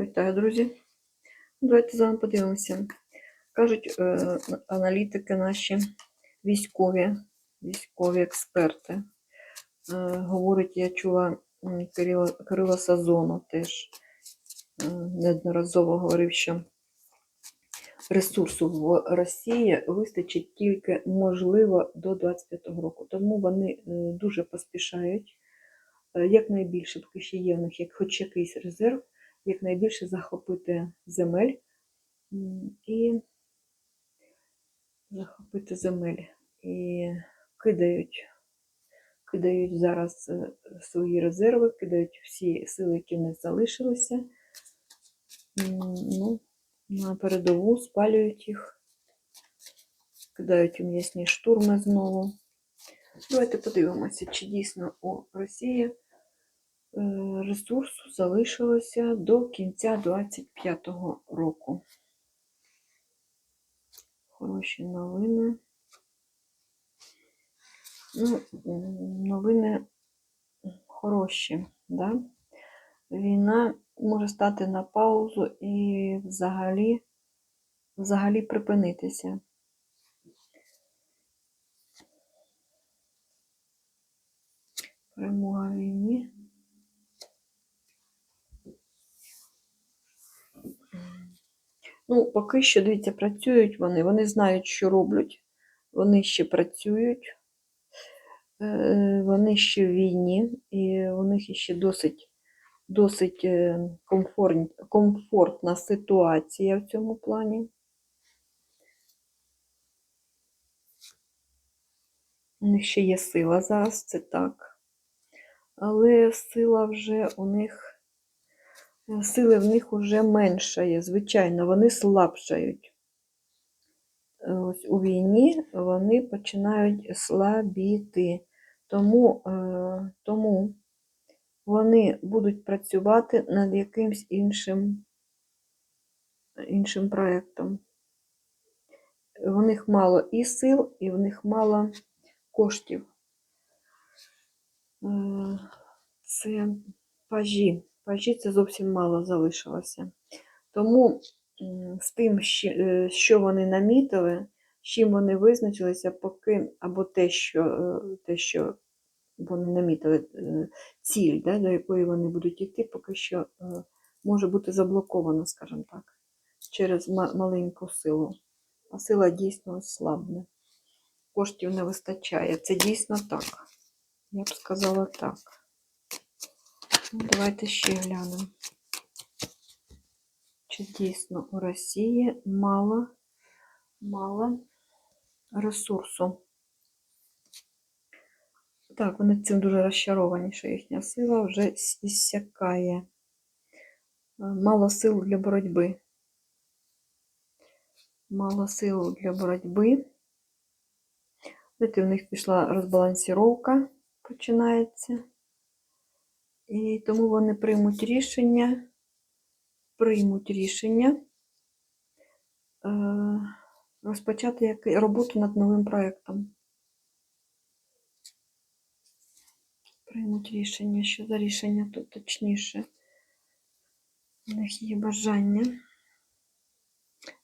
Вітаю, друзі. Давайте з вами подивимося. Кажуть е, аналітики наші військові, військові експерти. Е, говорить, я чула Кирила, Кирила Сазону теж е, неодноразово говорив, що ресурсу в Росії вистачить тільки, можливо, до 25-го року. Тому вони е, дуже поспішають. Е, Якнайбільше, поки ще є в них як хоч якийсь резерв, якнайбільше захопити земель і захопити земель. І кидають, кидають зараз е, свої резерви, кидають всі сили, які них залишилися. Ну, на передову спалюють їх, кидають у м'ясні штурми знову. Давайте подивимося, чи дійсно у Росії ресурсу залишилося до кінця 25-го року. Хороші новини. Ну, новини хороші, да? Війна може стати на паузу і взагалі, взагалі припинитися. Перемога війні. Ну, поки що, дивіться, працюють вони, вони знають, що роблять, вони ще працюють, е, вони ще в війні, і у них ще досить, досить е, комфортн- комфортна ситуація в цьому плані. У них ще є сила зараз, це так. Але сила вже у них, сили в них вже меншає, звичайно, вони слабшають. Е, Ось у війні вони починають слабіти. Тому, е, тому вони будуть працювати над якимсь іншим, іншим проєктом. В них мало і сил, і в них мало коштів. Е, Це пажі. Пажі це зовсім мало залишилося. Тому з тим, е, що вони намітили, з чим вони визначилися, поки або те, що, е, те, що вони намітили, е, ціль, да, до якої вони будуть йти, поки що може бути заблоковано, скажімо так, через маленьку силу. А сила дійсно слабне. Коштів не вистачає. Це дійсно так. Я б сказала так. Давайте ще глянемо. Чи дійсно у Росії мало, мало ресурсу? Так, вони цим дуже розчаровані, що їхня сила вже зсякає. Е, Мало сил для боротьби. Мало сил для боротьби. Знаєте, в них пішла розбалансіровка, починається. І тому вони приймуть рішення, приймуть рішення е, розпочати роботу над новим проєктом. Приймуть рішення, що за рішення тут точніше. У них є бажання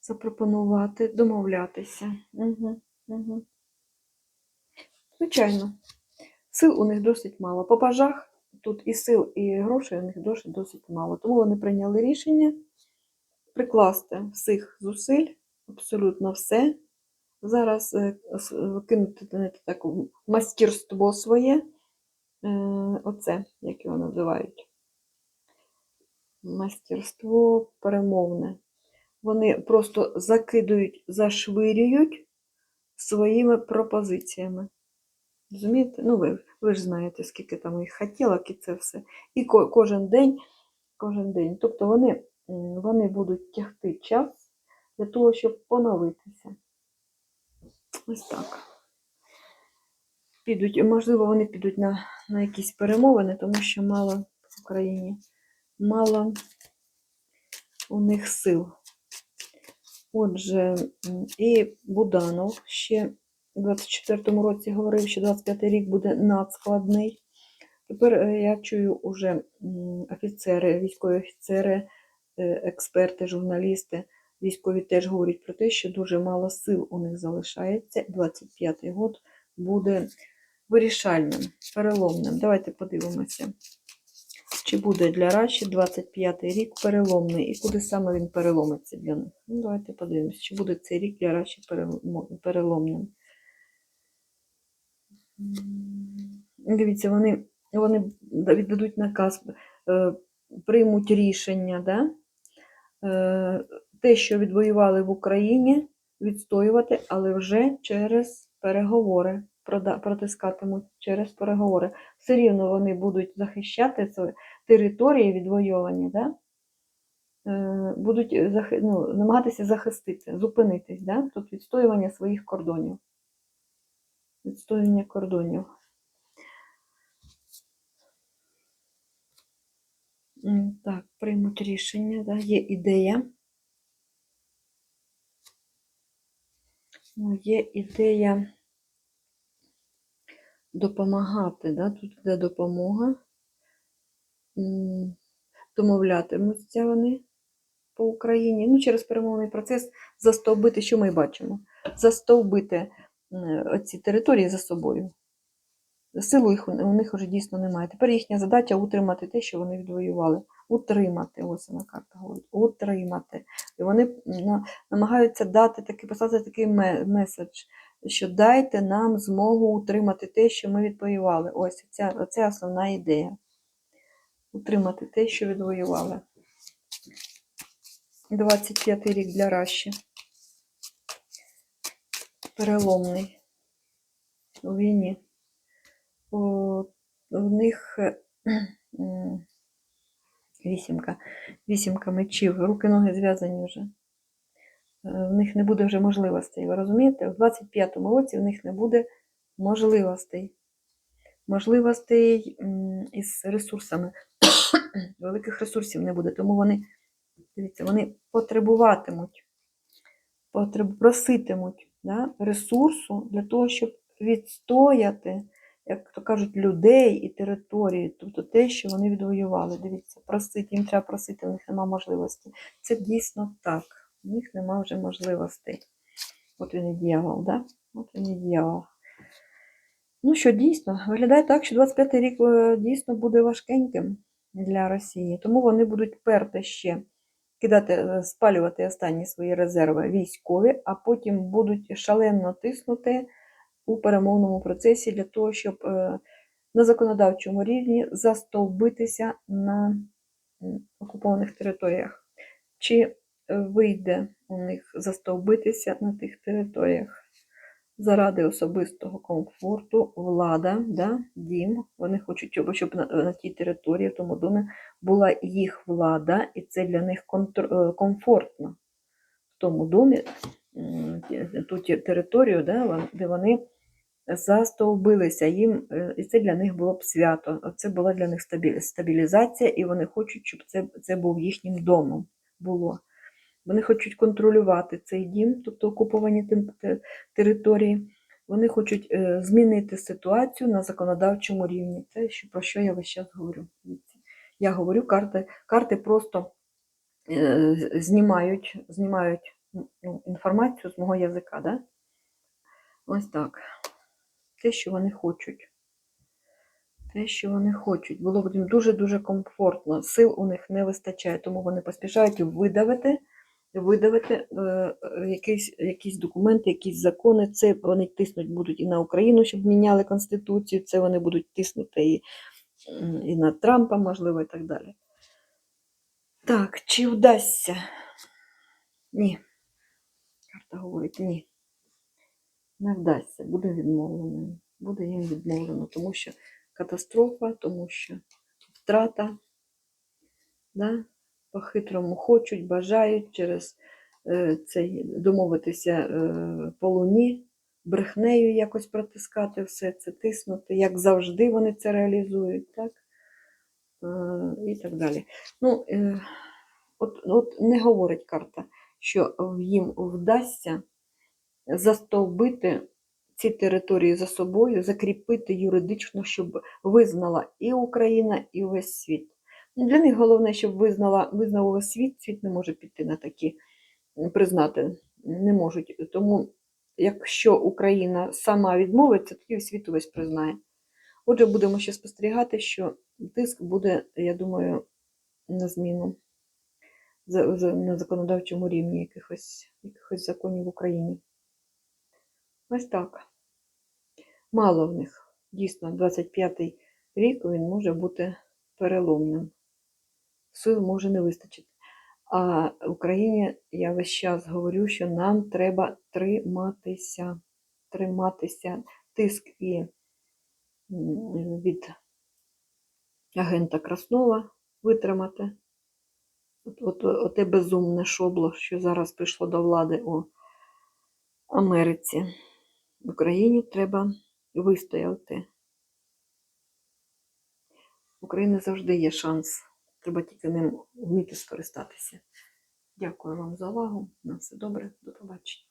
запропонувати, домовлятися. Угу, угу. Звичайно, сил у них досить мало. По бажах тут і сил, і грошей у них досить, досить мало. Тому вони прийняли рішення прикласти всіх зусиль, абсолютно все. Зараз е, викинути знаєте, мастерство своє, е, оце, як його називають. Мастерство перемовне. Вони просто закидують, зашвирюють своїми пропозиціями. Розумієте? Ну, ви, ви ж знаєте, скільки там їх хотілок і це все. І ко, кожен день, кожен день. Тобто вони, вони будуть тягти час для того, щоб поновитися. Ось так. Підуть, можливо, вони підуть на, на якісь перемовини, тому що мало в Україні, мало у них сил. Отже, і Буданов ще 24-му році говорив, що 25-й рік буде надскладний. Тепер е, я чую уже офіцери, військові офіцери е, експерти, журналісти, військові теж говорять про те, що дуже мало сил у них залишається. 25-й год буде вирішальним, переломним. Давайте подивимося, чи буде для Раші 25-й рік переломний і куди саме він переломиться для них. Ну, давайте подивимося, чи буде цей рік для Раші переломним. Дивіться, вони, вони віддадуть наказ, е, приймуть рішення, да? е, те, що відвоювали в Україні, відстоювати, але вже через переговори, протискатимуть через переговори. Все рівно вони будуть захищати території відвойовані, да? е, будуть ну, намагатися захистити, зупинитись. Да? Тут відстоювання своїх кордонів. Відстоювання кордонів. Так, приймуть рішення, да? є ідея. Ну, є ідея допомагати, да? тут йде допомога. Домовлятимуться вони по Україні. Ну, через перемовний процес застовбити, що ми бачимо? Застовбити е, оці території за собою. Силу їх у них вже дійсно немає. Тепер їхня задача утримати те, що вони відвоювали. Утримати, ось вона карта говорить. Утримати. І вони намагаються дати такий, послати такий меседж, що дайте нам змогу утримати те, що ми відвоювали. Ось ця, оця основна ідея. Утримати те, що відвоювали. 25-й рік для Раші. Переломний у війні. О, в них е, вісімка, вісімка мечів, руки-ноги зв'язані вже. Е, В них не буде вже можливостей. Ви розумієте? У 25-му році в них не буде можливостей. Можливостей із ресурсами. Великих ресурсів не буде, тому вони, дивіться, вони потребуватимуть, потреб, проситимуть да, ресурсу для того, щоб відстояти, як то кажуть, людей і території, тобто те, що вони відвоювали. Дивіться, просити, їм треба просити, в них немає можливості. Це дійсно так. У них немає вже можливостей. От він і дьявол, да? От він і дьявол. Ну що, дійсно, виглядає так, що 25-й рік е, дійсно буде важкеньким для Росії. Тому вони будуть перти ще кидати, е, спалювати останні свої резерви військові, а потім будуть шалено тиснути у перемовному процесі для того, щоб е, на законодавчому рівні застовбитися на окупованих територіях. Чи е, вийде у них застовбитися на тих територіях? Заради особистого комфорту, влада, да, дім. Вони хочуть, щоб- на, на тій території, в тому домі була їх влада, і це для них контр- е, комфортно. В тому домі, ту територію, да, де вони застовбилися їм, е, і це для них було б свято. Це була для них стабілізація, і вони хочуть, щоб це, це був їхнім домом було. Вони хочуть контролювати цей дім, тобто окуповані території. Вони хочуть е, змінити ситуацію на законодавчому рівні. Це про що я весь час говорю. Я говорю, карти, карти просто е, знімають, знімають ну, інформацію з мого язика. Да? Ось так. Те, що вони хочуть. Те, що вони хочуть. Було б їм дуже-дуже комфортно. Сил у них не вистачає, тому вони поспішають видавити, видавити е, якісь, якісь документи, якісь закони. Це вони тиснуть будуть і на Україну, щоб міняли Конституцію, це вони будуть тиснути і, і на Трампа, можливо, і так далі. Так, чи вдасться? Ні. Карта говорить ні. Не вдасться, буде відмовлено. Буде їм відмовлено, тому що катастрофа, тому що втрата, да? По-хитрому хочуть, бажають через е, цей домовитися е, по луні, брехнею якось протискати все це, тиснути, як завжди вони це реалізують, так? Е, і так далі. Ну, от, от не говорить карта, що їм вдасться застовбити ці території за собою, закріпити юридично, щоб визнала і Україна, і весь світ. Для них головне, щоб визнала, увесь світ, світ не може піти на такі, признати не можуть. Тому, якщо Україна сама відмовиться, тоді світ увесь признає. Отже, будемо ще спостерігати, що тиск буде, я думаю, на зміну на законодавчому рівні якихось, якихось законів в Україні. Ось так. Мало в них. Дійсно, 25-й рік він може бути переломним. Сил може не вистачити. А Україні я весь час говорю, що нам треба триматися. Триматися. Тиск і від агента Краснова витримати. От, от, оте безумне шобло, що зараз прийшло до влади у Америці. Україні треба вистояти. В Україні завжди є шанс. Треба тільки ним вміти скористатися. Дякую вам за увагу. На все добре. До побачення.